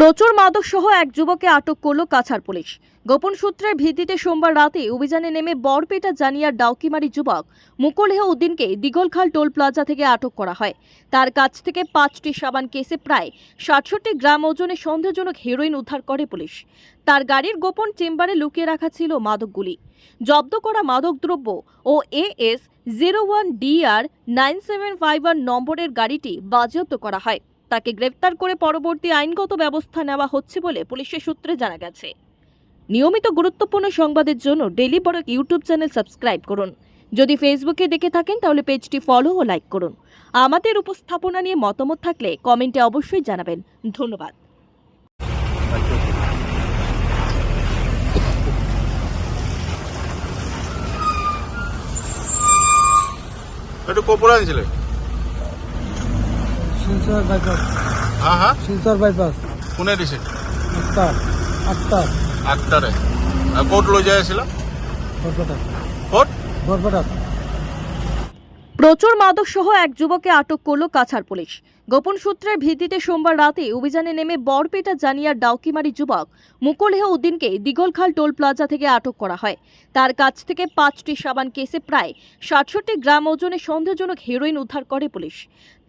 প্রচুর মাদক সহ এক যুবককে আটক করল কাছাড় পুলিশ। গোপন সূত্রের ভিত্তিতে সোমবার রাতে অভিযানে নেমে বরপেটা জানিয়ার ডাউকিমারি যুবক মুকুলেহ উদ্দিনকে দিগলখাল টোল প্লাজা থেকে আটক করা হয়। তার কাছ থেকে পাঁচটি সাবান কেসে প্রায় সাতষট্টি গ্রাম ওজনে সন্দেহজনক হেরোইন উদ্ধার করে পুলিশ। তার গাড়ির গোপন চেম্বারে লুকিয়ে রাখা ছিল মাদকগুলি। জব্দ করা মাদকদ্রব্য ও AS zero one DR nine seven five one নম্বরের গাড়িটি বাজেয়াপ্ত করা হয়। তাকে গ্রেপ্তার করে পরবর্তী আইনগত ব্যবস্থা নেওয়া হচ্ছে বলে পুলিশের সূত্রে জানা গেছে। নিয়মিত গুরুত্বপূর্ণ সংবাদের জন্য ডেলি বড় ইউটিউব চ্যানেল সাবস্ক্রাইব করুন। যদি ফেসবুকে দেখে থাকেন, তাহলে পেজটি ফলো ও লাইক করুন। আমাদের উপস্থাপনা নিয়ে মতামত থাকলে কমেন্টে অবশ্যই জানাবেন। ধন্যবাদ। একটু কপুরা দিয়েছিলে শিলচর বাইপাস হ্যাঁ হ্যাঁ শিলচর বাইপাস কোনে দিছে? আক্তার আক্তার। আক্তারে। ক'ত লৈ যাই আছিলা? বরপেটা ক'ত বরপেটা প্রচুর মাদক সহ এক যুবককে আটক করল কাছার পুলিশ। গোপন সূত্রের ভিত্তিতে সোমবার রাতে অভিযানে নেমে বরপেটা জানিয়ার ডাউকিমারি যুবক মুকুলেহ উদ্দিনকে দিগলখাল টোল প্লাজা থেকে আটক করা হয়। তার কাছ থেকে পাঁচটি সাবান কেসে প্রায় সাতষট্টি গ্রাম ওজনে সন্দেহজনক হেরোইন উদ্ধার করে পুলিশ।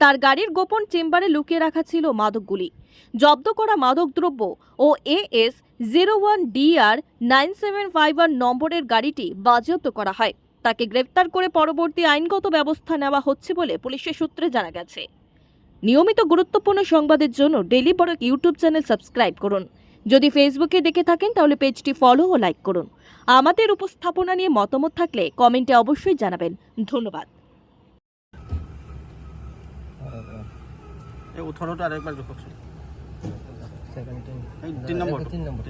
তার গাড়ির গোপন চেম্বারে লুকিয়ে রাখা ছিল মাদকগুলি জব্দ করা মাদকদ্রব্য ও AS zero one DR nine seven five one নম্বরের গাড়িটি বাজেয়াপ্ত করা হয়। তাকে গ্রেপ্তার করে পরবর্তী আইনগত ব্যবস্থা নেওয়া হচ্ছে বলে পুলিশের সূত্রে জানা গেছে। নিয়মিত গুরুত্বপূর্ণ সংবাদের জন্য ডেলি বড় ইউটিউব চ্যানেল সাবস্ক্রাইব করুন। যদি ফেসবুকে দেখে থাকেন তাহলে পেজটি ফলো ও লাইক করুন। আমাদের উপস্থাপনা নিয়ে মতামত থাকলে কমেন্টে অবশ্যই জানাবেন। ধন্যবাদ। আৰু একবাৰ জোখকচোন এই তিনি তিন নম্বৰ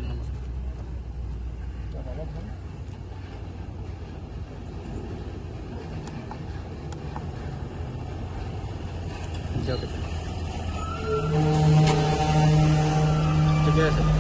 जाओ ठीक तो है सर?